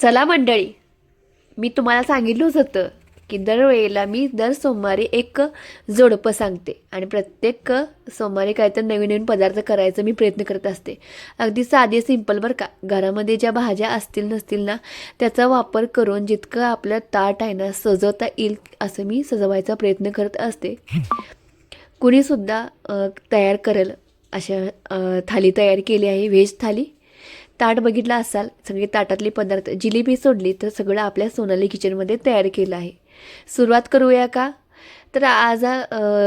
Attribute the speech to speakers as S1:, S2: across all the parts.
S1: चला मंडळी मी तुम्हाला सांगितलंच होतं की दरवेळेला मी दर सोमवारी एक जोडपं सांगते आणि प्रत्येक सोमवारी काहीतरी नवीन नवीन पदार्थ करायचा मी प्रयत्न करत असते. अगदी साधे सिंपल बरं का. घरामध्ये ज्या भाज्या असतील नसतील ना त्याचा वापर करून जितकं आपलं ताट आहे ना सजवता येईल असं मी सजवायचा प्रयत्न करत असते. कुणीसुद्धा तयार करेल अशा थाली तयार केली आहे व्हेज थाली. ताट बघितला असाल सगळे ताटातले पदार्थ जिलेबी सोडली तर सगळं आपल्या सोनाली किचनमध्ये तयार केलं आहे. सुरुवात करूया का? तर आज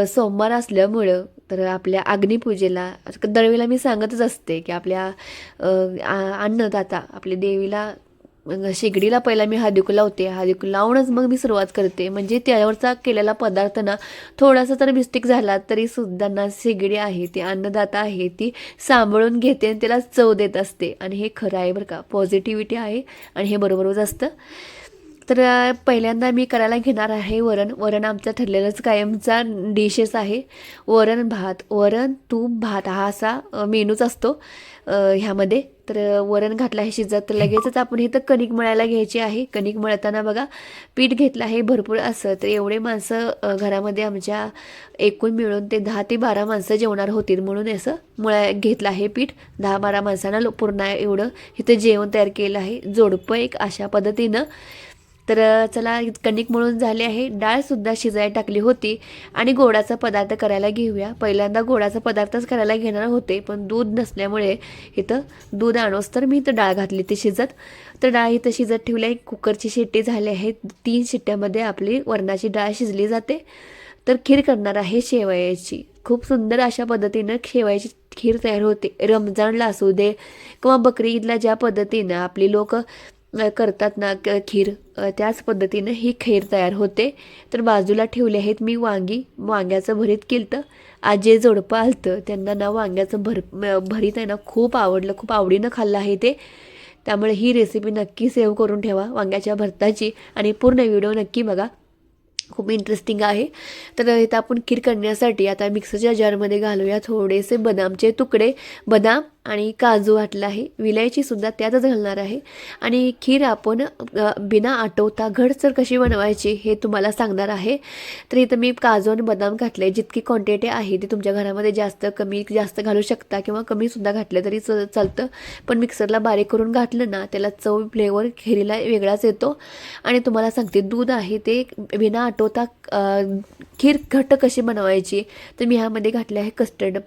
S1: सोमवार असल्यामुळं तर आपल्या अग्निपूजेला दरवेळेला मी सांगतच असते की आपल्या आ- अन्नदाता आपल्या देवीला मग शेगडीला पहिला मी हादिकू लावते. हादिकू लावूनच मग मी सुरुवात करते. म्हणजे त्यावरचा केलेला पदार्थ ना थोडासा तर मिस्टेक झाला तरी सुद्धा ना शेगडी आहे ती अन्नदाता आहे ती सांभाळून घेते आणि त्याला चव देत असते. आणि हे खरं आहे बरं का पॉझिटिव्हिटी आहे आणि हे बरोबरच असतं. तर पहिल्यांदा मी करायला घेणार आहे वरण. वरण आमचा ठरलेलाच कायमचा डिशेस आहे. वरण भात. वरण तूप भात हा असा मेनूच असतो ह्यामध्ये. तर वरण घातलं आहे शिजत. तर लगेचच आपण इथं कणिक मळायला घ्यायची आहे. कणिक मळताना बघा पीठ घेतलं आहे भरपूर असं. तर एवढे माणसं घरामध्ये आमच्या एकूण मिळून ते दहा ते बारा माणसं जेवणार होतील म्हणून असं मळा घेतलं आहे पीठ. दहा बारा माणसांना पूर्ण एवढं इथं जेवण तयार केलं आहे. जोडपं एक अशा पद्धतीनं. तर चला कणिक मळून झाले आहे. डाळसुद्धा शिजायला टाकली होती. आणि गोडाचा पदार्थ करायला घेऊया. पहिल्यांदा गोडाचा पदार्थच करायला घेणार होते पण दूध नसल्यामुळे इथं दूध आणोस तर मी इथं डाळ घातली ती शिजत. तर डाळ इथं शिजत ठेवली आहे. कुकरची शिट्टी झाली आहे. तीन शिट्ट्यामध्ये आपली वरणाची डाळ शिजली जाते. तर खीर करणार आहे शेवयाची. खूप सुंदर अशा पद्धतीनं शेवयाची खीर तयार होते. रमजानला असू दे किंवा बकरी ईदला ज्या पद्धतीनं आपली लोक करतात ना क- खीर. त्याच पद्धतीनं ही खीर तयार होते. तर बाजूला ठेवले आहेत मी वांगी. वांग्याचं भरीत केलं आजे जोडपं आलतं. त्यांना ना वांग्याचं भर भरीत आहे ना खूप आवडलं. खूप आवडीनं खाल्लं आहे ते. त्यामुळे ही रेसिपी नक्की सेव्ह करून ठेवा वांग्याच्या भरताची. आणि पूर्ण व्हिडिओ नक्की बघा. खूप इंटरेस्टिंग आहे. तर इथं आपण खीर करण्यासाठी आता मिक्सरच्या जारमध्ये घालूया थोडेसे बदामचे तुकडे. बदाम आणि काजू वाटला आहे. विलायची सुद्धा त्यातच घालणार आहे. आणि खीर आपण बिना आटवता घडसर कशी बनवायची हे तुम्हाला सांगणार आहे. तर इथं मी काजू आणि बदाम घातले. जितकी क्वांटिटी आहे ती तुमच्या घरामध्ये जास्त कमी जास्त घालू शकता किंवा कमीसुद्धा घातलं तरी च चालतं. पण मिक्सरला बारीक करून घातलं ना त्याला चव फ्लेवर खिरीला वेगळाच येतो. आणि तुम्हाला सांगते दूध आहे ते बिना आटवता खीर घट्ट कशी बनवायची? तर मी ह्यामध्ये घातले आहे कस्टर्ड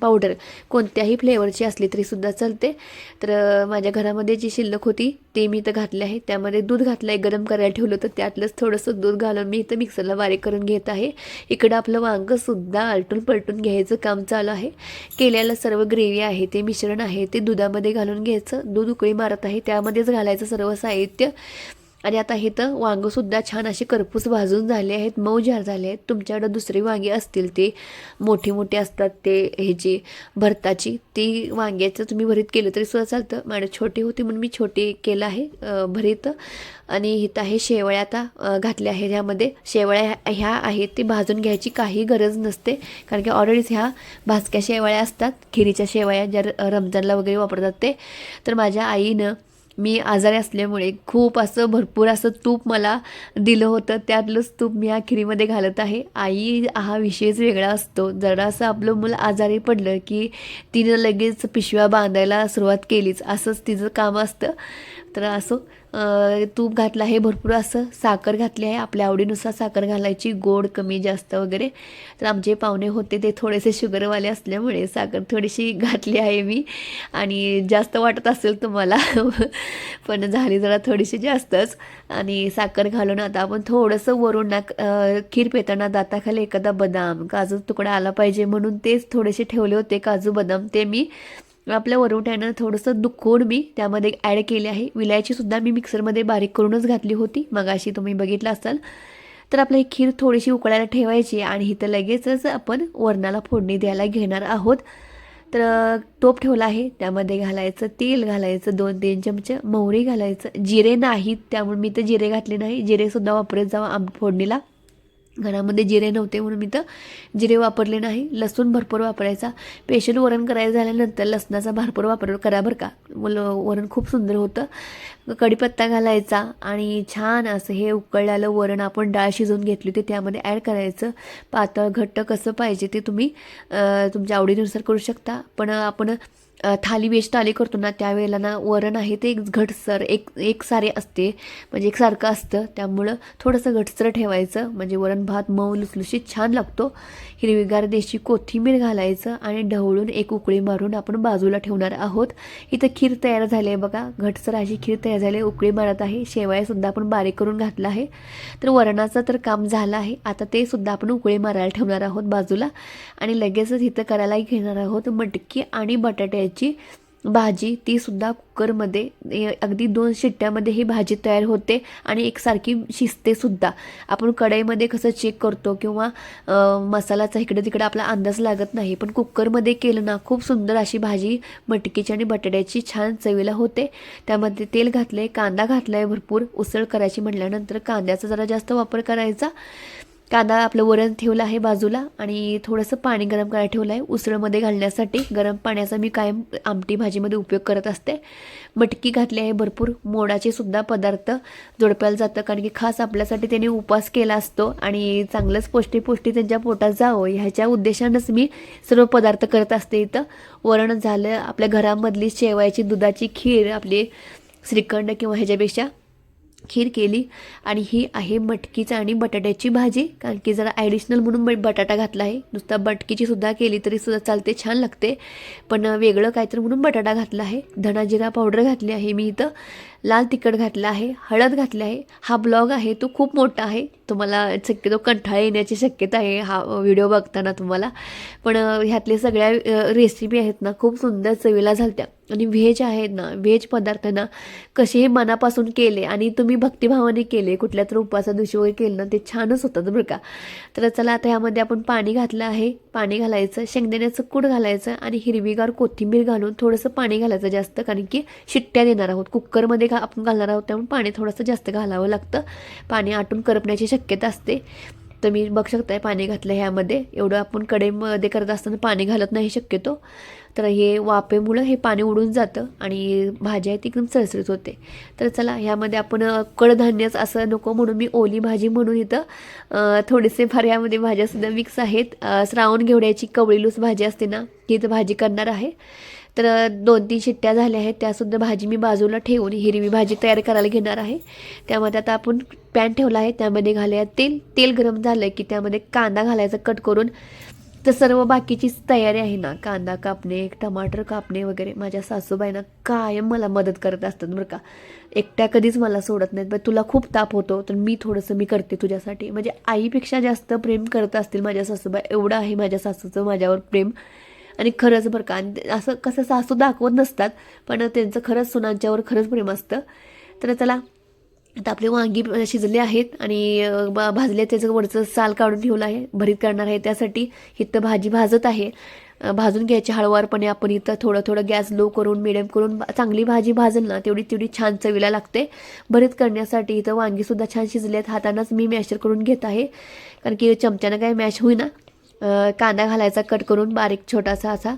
S1: पावडर कोणत्याही फ्लेवरची असली तरीसुद्धा चालते. तर माझ्या घरामध्ये जी शिल्लक होती ते मी इथं घातले आहे. त्यामध्ये दूध घातलं आहे गरम करायला ठेवलं तर त्यातलंच थोडंसं दूध घालून मी इथं मिक्सरला बारीक करून घेत आहे. इकडं आपलं वांगंसुद्धा आलटून पलटून घ्यायचं काम चालू आहे. केल्याला सर्व ग्रेव्ही आहे ते मिश्रण आहे ते दुधामध्ये घालून घ्यायचं. दूध उकळी मारत आहे त्यामध्येच घालायचं सर्व साहित्य. आणि आता हे तर वांगंसुद्धा छान असे करपूस भाजून झाले आहेत मऊ झाले आहेत. तुमच्याकडं दुसरी वांगी असतील ते मोठी मोठी असतात ते ह्याची भरताची ती वांग्याचं तुम्ही भरीत केलं तरी सुद्धा चालतं. माझे छोटी होती म्हणून मी छोटी केलं आहे भरीत. आणि इथं आहे शेवळ्या आता घातल्या आहेत ह्यामध्ये. शेवळ्या ह्या- ह्या आहेत ते भाजून घ्यायची काही गरज नसते. कारण की ऑलरेडीच ह्या भाजक्या शेवाळ्या असतात खिरीच्या शेवाळ्या ज्या रमजानला वगैरे वापरतात ते. तर माझ्या आईनं मी आजारी असल्यामुळे खूप असं भरपूर असं तूप मला दिलं होतं. त्यातलंच तूप मी आखिरीमध्ये खिरीमध्ये घालत आहे. आई हा विषयच वेगळा असतो. जरासं आपलं मुलं आजारी पडलं की तिनं लगेच पिशव्या बांधायला सुरुवात केलीच. असंच तिचं काम असतं. तर असो तूप घातलं आहे भरपूर असं साखर घातली आहे. आपल्या आवडीनुसार साखर घालायची गोड कमी जास्त वगैरे. तर आमचे पाहुणे होते ते थोडेसे शुगरवाले असल्यामुळे साखर थोडीशी घातली आहे मी. आणि जास्त वाटत असेल तुम्हाला पण झाली जरा थोडीशी जास्तच. आणि साखर घालून आता आपण थोडंसं वरून ना खीर पेताना दाताखाली एखादा बदाम काजू तुकडा आला पाहिजे म्हणून तेच थोडेसे ठेवले होते काजू बदाम ते मी. आपल्या वरवट्यानं थोडंसं दुखवून मी त्यामध्ये ॲड केले आहे. विलायचीसुद्धा मी मिक्सरमध्ये बारीक करूनच घातली होती. मगाशी तुम्ही बघितलं असाल. तर आपलं ही खीर थोडीशी उकळायला ठेवायची आणि इथं लगेचच आपण वरणाला फोडणी द्यायला घेणार आहोत. तर टोप ठेवला आहे. त्यामध्ये घालायचं तेल घालायचं दोन तीन चमचे मोहरी घालायचं. जिरे नाहीत त्यामुळे मी तर जिरे घातले नाही. जिरेसुद्धा वापरत जावं आम फोडणीला. घरामध्ये जिरे नव्हते म्हणून मी तर जिरे वापरले नाही. लसूण भरपूर वापरायचा. पेशंट वरण करायचं झाल्यानंतर लसणाचा भरपूर वापर करा बरं का. वरण खूप सुंदर होतं. कढीपत्ता घालायचा आणि छान असं हे उकळलेलं वरण आपण डाळ शिजवून घेतली होती त्यामध्ये ॲड करायचं. पातळ घट्ट कसं पाहिजे ते तुम्ही तुमच्या आवडीनुसार करू शकता. पण आपण थाली वेज थाली करतो ना त्यावेळेला ना वरण आहे ते एक घटसर एक एक सारे असते. म्हणजे एकसारखं असतं. त्यामुळं थोडंसं घटसर ठेवायचं. म्हणजे वरण भात मऊ लुसलुशीत छान लागतो. हिरवीगार देशी कोथिंबीर घालायचं आणि ढवळून एक उकळी मारून आपण बाजूला ठेवणार आहोत. इथं खीर तयार झाली आहे बघा. घटसर अशी खीर तयार झाली आहे. उकळी मारत आहे. शेवायसुद्धा आपण बारीक करून घातला आहे. तर वरणाचं तर काम झालं आहे. आता ते सुद्धा आपण उकळी मारायला ठेवणार आहोत बाजूला. आणि लगेचच इथं करायला घेणार आहोत मटकी आणि बटाट्याची भाजी ती सुद्धा कुकरमध्ये अगदी दोन शिट्ट्यामध्ये ही भाजी तयार होते आणि एकसारखी शिजते सुद्धा. आपण कढईमध्ये कसं चेक करतो किंवा मसालाचा इकडे तिकडे आपला अंदाज लागत नाही पण कुकरमध्ये केलं ना खूप सुंदर अशी भाजी मटकीची आणि बटाट्याची छान चवीला होते. त्यामध्ये तेल घातलं आहे कांदा घातला आहे भरपूर उसळ करायची म्हटल्यानंतर कांद्याचा जरा जास्त वापर करायचा. कांदा आपलं वरण ठेवलं आहे बाजूला आणि थोडंसं पाणी गरम करायला ठेवलं आहे उसळमध्ये घालण्यासाठी गरम पाण्याचा मी कायम आमटी भाजीमध्ये उपयोग करत असते. मटकी घातली आहे भरपूर. मोडाचे सुद्धा पदार्थ जोडप्याला जातं कारण की खास आपल्यासाठी त्याने उपास केला असतो आणि चांगलंच पौष्टिक पौष्टिक त्यांच्या पोटात जावं ह्याच्या उद्देशानंच मी सर्व पदार्थ करत असते इथं. वरण झालं आपल्या घरामधली शेवायची दुधाची खीर आपली श्रीखंड किंवा ह्याच्यापेक्षा खीर केली. आणि ही आहे मटकीचं आणि बटाट्याची भाजी. कारण की जरा ॲडिशनल म्हणून बटाटा घातला आहे. नुसता बटकीचीसुद्धा केली तरी सुद्धा चालते छान लागते. पण वेगळं काहीतरी म्हणून बटाटा घातला आहे. धणाजिरा पावडर घातली आहे मी इथं. लाल तिखट घातलं आहे हळद घातली आहे. हा ब्लॉग आहे तो खूप मोठा आहे. तुम्हाला शक्यतो कंठाळा येण्याची शक्यता आहे हा व्हिडिओ बघताना तुम्हाला. पण ह्यातल्या ह्यातले सगळ्या रेसिपी आहेत ना खूप सुंदर चवीला झालत्या. आणि व्हेज आहेत ना व्हेज पदार्थ ना कसेही मनापासून केले आणि तुम्ही भक्तिभावाने केले कुठल्या तर उपवासा दिवशी वगैरे केलं ना ते छानच होतात बरं का. तर चला आता ह्यामध्ये आपण पाणी घातलं आहे. पाणी घालायचं शेंगदाण्याचं कूड घालायचं आणि हिरवीगार कोथिंबीर घालून थोडंसं पाणी घालायचं जास्त कारण की शिट्ट्या देणार आहोत. कुकरमध्ये घा आपण घालणार आहोत त्यामुळे पाणी थोडंसं जास्त घालावं लागतं. पाणी आटून करपण्याची शक्यता असते. तर मी बघ शकताय पाणी घातलं ह्यामध्ये. एवढं आपण कडेमध्ये करत असताना पाणी घालत नाही शक्यतो. तर हे वाफेमुळं हे पाणी उडून जातं आणि भाजी आहे ती एकदम चरचरीत होते. तर चला ह्यामध्ये आपण कडधान्यच असं नको म्हणून मी ओली भाजी म्हणून इथं थोडेसे फार ह्यामध्ये भाज्यासुद्धा मिक्स आहेत. श्रावण घेवड्याची कवळीलूस भाजी असते ना ही तर भाजी करणार आहे. तर दोन तीन शिट्ट्या झाल्या आहेत. त्यासुद्धा भाजी मी बाजूला ठेवून हिरवी भाजी तयार करायला घेणार आहे. त्यामध्ये आता आपण पॅन ठेवला आहे. त्यामध्ये घालूया तेल. तेल गरम झालं की त्यामध्ये कांदा घालायचा कट करून. तर सर्व बाकीचीच तयारी आहे ना. कांदा कापणे टमाटर कापणे वगैरे. माझ्या सासूबाईंना कायम मला मदत करत असतात बरं का. एकट्या कधीच मला सोडत नाहीत. बरं तुला खूप ताप होतो. तर मी थोडंसं मी करते तुझ्यासाठी. म्हणजे आईपेक्षा जास्त प्रेम करत असतील माझ्या सासूबाई. एवढं आहे माझ्या सासूचं माझ्यावर प्रेम. आणि खरंच बरं का. आणि असं कसं सासू दाखवत नसतात पण त्यांचं खरंच सुनांच्यावर खरंच प्रेम असतं. तर चला आता आपले वांगी शिजले आहेत आणि बा भाजले त्याचं वरचं साल काढून ठेवलं आहे भरीत करणार आहे. त्यासाठी इथं भाजी भाजत आहे. भाजून घ्यायची हळवारपणे आपण इथं थोडं थोडं गॅस लो करून मिडियम करून चांगली भाजी भाजल ना तेवढी तेवढी छान चवीला लागते. भरीत करण्यासाठी इथं वांगीसुद्धा छान शिजले आहेत हातानंच मी मॅशर करून घेत आहे. कारण की चमच्यानं काय मॅश होईना. कांदा घालायचा कट करून बारीक छोटासा असा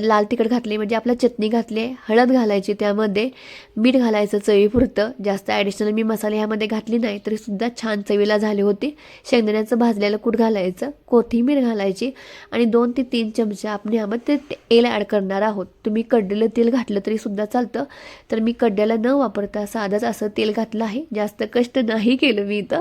S1: लाल तिखट घातली म्हणजे आपला चटणी घातली हळद घालायची त्यामध्ये मीठ घालायचं चवीपुरतं जास्त ॲडिशनल मी मसाले ह्यामध्ये घातली नाही तरीसुद्धा छान चवीला झाली होती. शेंगदाण्याचं भाजलेलं कूट घालायचं कोथिंबीर घालायची आणि दोन ते तीन चमचे आपण ह्यामध्ये ते तेल ॲड करणार आहोत. तुम्ही कडलेलं तेल घातलं तरीसुद्धा चालतं तर मी कडल्याला न वापरता साधंच असं तेल घातलं आहे. जास्त कष्ट नाही केलं मी इथं.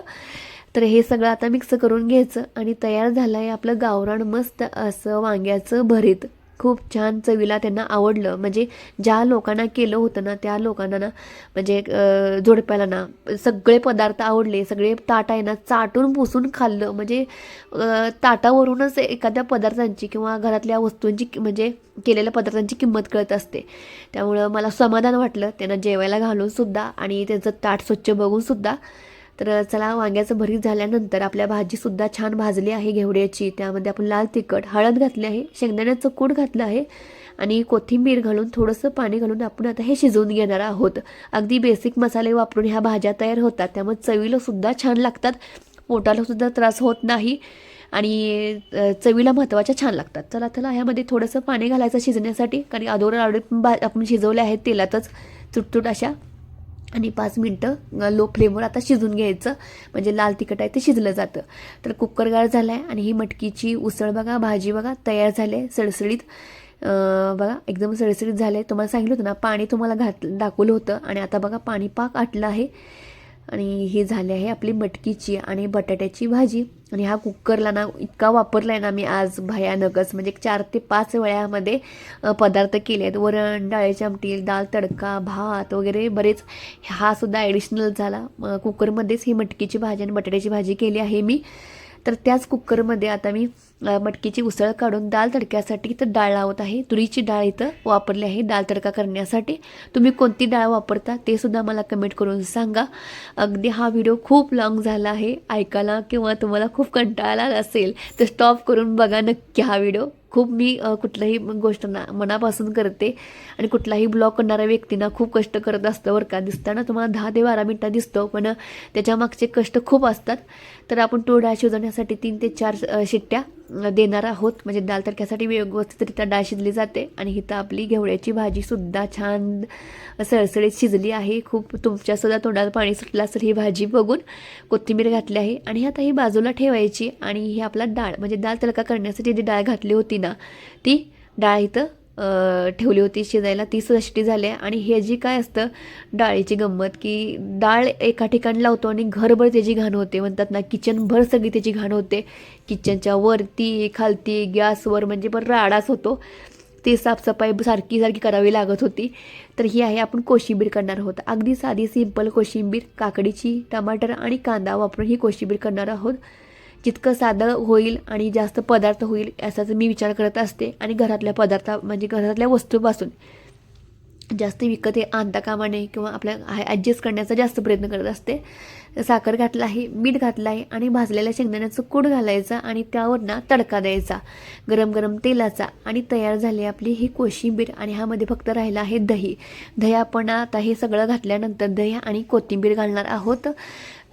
S1: तर हे सगळं आता मिक्स करून घ्यायचं आणि तयार झालं आहे आपलं गावरान मस्त असं वांग्याचं भरीत. खूप छान चवीला त्यांना आवडलं. म्हणजे ज्या लोकांना केलं होतं ना त्या लोकांना ना म्हणजे अं, जोडप्याला ना सगळे पदार्थ आवडले. सगळे ताट आहे ना चाटून पुसून खाल्लं. म्हणजे ताटावरूनच एखाद्या पदार्थांची किंवा घरातल्या वस्तूंची म्हणजे केलेल्या पदार्थांची किंमत कळत असते. त्यामुळं मला समाधान वाटलं. त्यांना जेवायला घालूनसुद्धा आणि त्यांचं ताट स्वच्छ बघूनसुद्धा तर चला वांग्याचं भरीत झाल्यानंतर आपल्या भाजीसुद्धा छान भाजली आहे घेवड्याची. त्यामध्ये आपण लाल तिखट हळद घातली आहे शेंगदाण्याचं कूट घातलं आहे आणि कोथिंबीर घालून थोडंसं पाणी घालून आपण आता हे शिजवून घेणार आहोत. अगदी बेसिक मसाले वापरून ह्या भाज्या तयार होतात. त्यामुळे चवीला सुद्धा छान लागतात. पोटाला सुद्धा त्रास होत नाही आणि चवीला महत्त्वाच्या छान लागतात. चला चला ह्यामध्ये थोडंसं पाणी घालायचं शिजण्यासाठी. कारण अदोर आवडत बा आपण शिजवले आहेत तेलातच. तुटतुट अशा आणि पाच मिनटं लो फ्लेमवर आता शिजून घ्यायचं. म्हणजे लाल तिखट आहे ते शिजलं जातं. तर कुकर गाळ झाला आहे आणि ही मटकीची उसळ बघा भाजी बघा तयार झाली आहे सळसळीत बघा एकदम सळसिळीत झालं आहे तुम्हाला सांगितलं होतं ना पाणी तुम्हाला घात दाखवलं होतं. आणि आता बघा पाणी पाक आटलं आहे. आणि ही झाली आहे आपली मटकीची आणि बटाट्याची भाजी. आणि हा कुकरला ना इतका वापरला आहे ना मी आज भयानकच. म्हणजे चार ते पाच वेळामध्ये पदार्थ केले आहेत. वरण डाळीची आमटी दाल तडका भात वगैरे बरेच हा सुद्धा ॲडिशनल झाला. कुकरमध्येच ही मटकीची भाजी आणि बटाट्याची भाजी केली आहे मी. तर त्याच कुकरमध्ये आता मी मटकीची उसळ काढून डाळ तडक्यासाठी इथं डाळ लावत आहे. तुरीची डाळ इथं वापरली आहे डाळ तडका करण्यासाठी. तुम्ही कोणती डाळ वापरता ते सुद्धा मला कमेंट करून सांगा. अगदी हा व्हिडिओ खूप लॉंग झाला आहे. ऐकायला किंवा तुम्हाला खूप कंटाळा आला असेल तर स्टॉप करून बघा नक्की हा व्हिडिओ. खूप मी कुठल्याही गोष्ट ना मनापासून करते आणि कुठलाही ब्लॉग करणाऱ्या व्यक्तींना खूप कष्ट करत असतं बरं का. दिसताना तुम्हाला दहा ते बारा मिनटं दिसतो पण त्याच्या मागचे कष्ट खूप असतात. तर आपण तूर शिजवण्यासाठी तीन ते चार शिट्ट्या देणार आहोत म्हणजे दाल तडक्यासाठी व्यवस्थितरित्या डाळ शिजली जाते. आणि इथं आपली घेवड्याची भाजीसुद्धा छान सळसळीत शिजली आहे. खूप तुमच्यासुद्धा तोंडात पाणी सुटलं असेल ही भाजी बघून. कोथिंबीर घातली आहे. आणि आता ही बाजूला ठेवायची. आणि ही आपला डाळ म्हणजे दाल तडका करण्यासाठी जी डाळ घातली होती ना ती डाळ इथं ठेवली होती शिजायला. ती सष्टी झाली आहे. आणि हे जी काय असतं डाळीची गंमत की डाळ एका ठिकाणी लावतो आणि घरभर त्याची घाण होते. म्हणतात ना किचनभर सगळी त्याची घाण होते. किचनच्या वरती खालती गॅसवर म्हणजे पण राडाच होतो. ती साफसफाई सारखी सारखी करावी लागत होती. तर ही आहे आपण कोशिंबीर करणार आहोत. अगदी साधी सिंपल कोशिंबीर काकडीची टमाटर आणि कांदा वापरून ही कोशिंबीर करणार आहोत. जितकं साधं होईल आणि जास्त पदार्थ होईल याचाच मी विचार करत असते. आणि घरातल्या पदार्था म्हणजे घरातल्या वस्तूपासून जास्त विकत हे आणता कामा नये किंवा आपल्या ॲडजस्ट करण्याचा जास्त प्रयत्न करत असते. साखर घातला आहे मीठ घातलं आहे आणि भाजलेल्या शेंगदाण्याचं कूड घालायचा आणि त्यावर ना तडका द्यायचा. गरम गरम तेलाचा आणि तयार झाली आपली ही कोशिंबीर आणि ह्यामध्ये फक्त राहिलं आहे दही. दही आपण आता हे सगळं घातल्यानंतर दही आणि कोथिंबीर घालणार आहोत.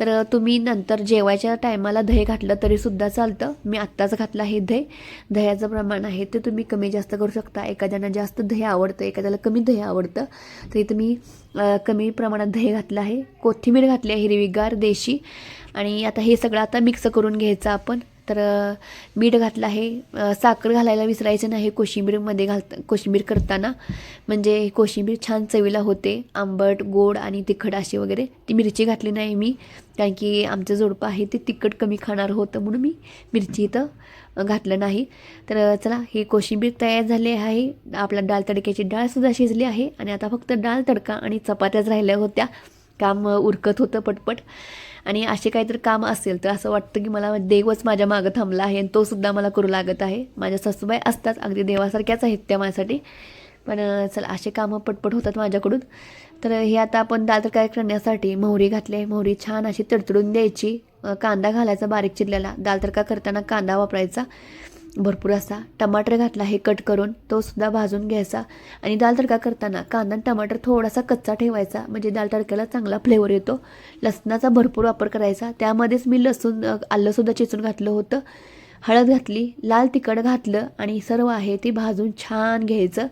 S1: तर तुम्ही नंतर जेवायच्या टायमाला दही घातलं तरीसुद्धा चालतं. मी आत्ताच घातलं आहे दही. दह्याचं प्रमाण आहे ते तुम्ही कमी जास्त करू शकता. एखाद्याला जास्त दही आवडतं एखाद्याला कमी दही आवडतं. तर इथं मी कमी प्रमाणात दही घातलं आहे. कोथिंबीर घातली आहे हिरवीगार देशी. आणि आता हे सगळं आता मिक्स करून घ्यायचं आपण. तर मीठ घातलं आहे. साखर घालायला विसरायचं नाही कोशिंबीरमध्ये घालता कोशिंबीर करताना. म्हणजे कोशिंबीर छान चवीला होते. आंबट गोड आणि तिखट अशी वगैरे. ती मिरची घातली नाही मी. कारण की आमचं जोडपं आहे ते तिखट कमी खाणार होतं म्हणून मी मिरची इथं घातलं नाही. तर चला ही कोशिंबीर तयार झाली आहे. आपला डाळ तडक्याची डाळसुद्धा शिजली आहे. आणि आता फक्त डाळ तडका आणि चपात्याच राहिल्या होत्या. काम उरकत होतं पटपट. आणि असे काहीतरी काम असेल तर असं वाटतं की मला देवच माझ्या मागं थांबला आहे आणि तो सुद्धा मला करू लागत आहे. माझ्या सासूबाई असतात अगदी देवासारख्याच आहेत त्या माझ्यासाठी. पण चल चला असे कामं पटपट होतात माझ्याकडून. तर हे आता आपण दादर काय करण्यासाठी मोहरी घातली आहे. मोहरी छान अशी तडतडून द्यायची. कांदा घालायचा बारीक चिरलेला. दाल तडका करताना कांदा वापरायचा. भरपूर असा टमाटर घातला हे कट करून तो सुद्धा भाजून घ्यायचा. आणि दाल तडका करताना कांदा टमाटर थोडासा कच्चा ठेवायचा म्हणजे दाल तडक्याला चांगला फ्लेवर येतो. लसणाचा भरपूर वापर करायचा. त्यामध्येच मी लसूण आल्लंसुद्धा आलंसुद्धा चेचून घातलं होतं. हळद घातली लाल तिखट घातलं आणि सर्व आहे ते भाजून छान घ्यायचं.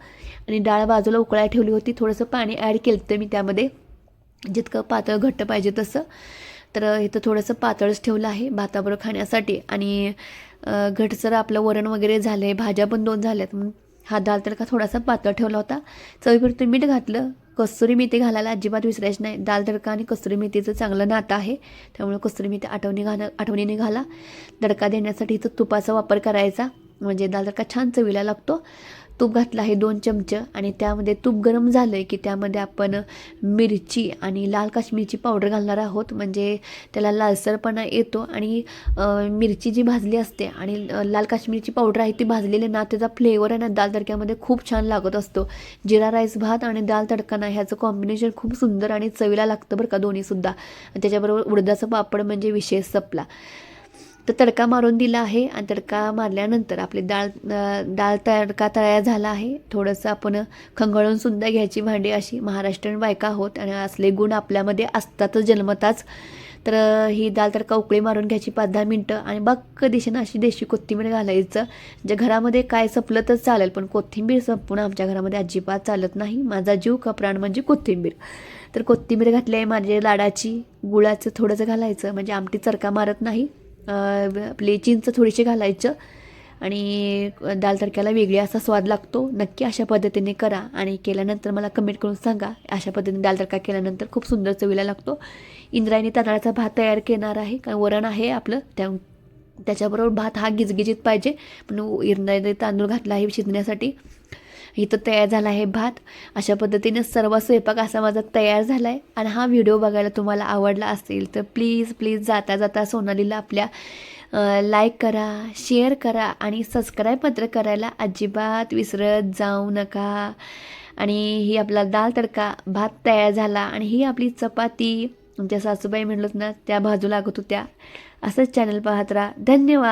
S1: आणि डाळ बाजूला उकळायला ठेवली होती थोडंसं पाणी ॲड केलं होतं मी त्यामध्ये. जितकं पातळ घट्ट पाहिजे तसं. तर इथं थोडंसं पातळच ठेवलं आहे भाताबरोबर खाण्यासाठी. आणि घटसर आपलं वरण वगैरे झालं आहे भाज्या पण दोन झाल्यात म्हणून हा दाल तडका थोडासा पातळ ठेवला होता. चवीपुरतं मीठ घातलं. कस्तुरी मेथी घालायला अजिबात विसरायची नाही. दाल तडका आणि कस्तुरी मेथीचं चांगलं नातं आहे. त्यामुळे कस्तुरी मेथी आठवणी घाला आठवणीने घाला. तडका देण्यासाठी इथं तुपाचा वापर करायचा. म्हणजे दाल तडका छान चवीला लागतो. तूप घातलं आहे दोन चमचं आणि त्यामध्ये तूप गरम झालं आहे की त्यामध्ये आपण मिरची आणि लाल काश्मीरची पावडर घालणार आहोत. म्हणजे त्याला लालसरपणा येतो आणि मिरची जी भाजली असते आणि लाल काश्मीरची पावडर आहे ती भाजलेली ना त्याचा फ्लेवर आहे ना दाल तडक्यामध्ये खूप छान लागत असतो. जिरा राईस भात आणि दाल तडका ना ह्याचं कॉम्बिनेशन खूप सुंदर आणि चवीला लागतं बरं का दोन्हीसुद्धा. आणि त्याच्याबरोबर उडदाचं पापड म्हणजे विशेष सपला. तर तडका मारून दिला आहे आणि तडका मारल्यानंतर आपली डाळ डाळ तडका तयार झाला आहे. थोडंसं आपण खंगळून सुद्धा घ्यायची भांडी अशी. महाराष्ट्रीयन बायका आहोत आणि असले गुण आपल्यामध्ये असतातच जन्मताच. तर ही दाल तडका उकळी मारून घ्यायची पाच दहा मिनटं आणि बक्क दिशेनं अशी देशी कोथिंबीर घालायचं. जे घरामध्ये काय संपलं तर चालेल पण कोथिंबीर संपून आमच्या घरामध्ये अजिबात चालत नाही. माझा जीव का प्राण म्हणजे कोथिंबीर. तर कोथिंबीर घातली आहे माझ्या लाडाची. गुळाचं थोडंसं घालायचं. म्हणजे आमटी चरका मारत नाही. आपली चिंच थोडीशी घालायचं आणि दाल तडक्याला वेगळी असा स्वाद लागतो. नक्की अशा पद्धतीने करा आणि केल्यानंतर मला कमेंट करून सांगा. अशा पद्धतीने दाल तडका केल्यानंतर खूप सुंदर चवीला लागतो. इंद्रायणी तांदळाचा भात तयार केणार आहे. कारण वरण आहे आपलं. त्या त्याच्याबरोबर भात हा गिजगिजीत पाहिजे. पण इंद्रायणी तांदूळ घातला आहे शिजण्यासाठी. इथं तयार झाला आहे भात. अशा पद्धतीने सर्व स्वयंपाक असा माझा तयार झाला आहे आणि हा व्हिडिओ बघायला तुम्हाला आवडला असेल तर प्लीज प्लीज जाता जाता सोनालीला आपल्या लाईक करा शेअर करा आणि सबस्क्राईब मात्र करायला अजिबात विसरत जाऊ नका. आणि ही आपला दाल तडका भात तयार झाला आणि ही आपली चपाती आमच्या सासूबाई म्हणलोत ना त्या बाजू लागत होत्या. असंच चॅनल पाहत राहा. धन्यवाद.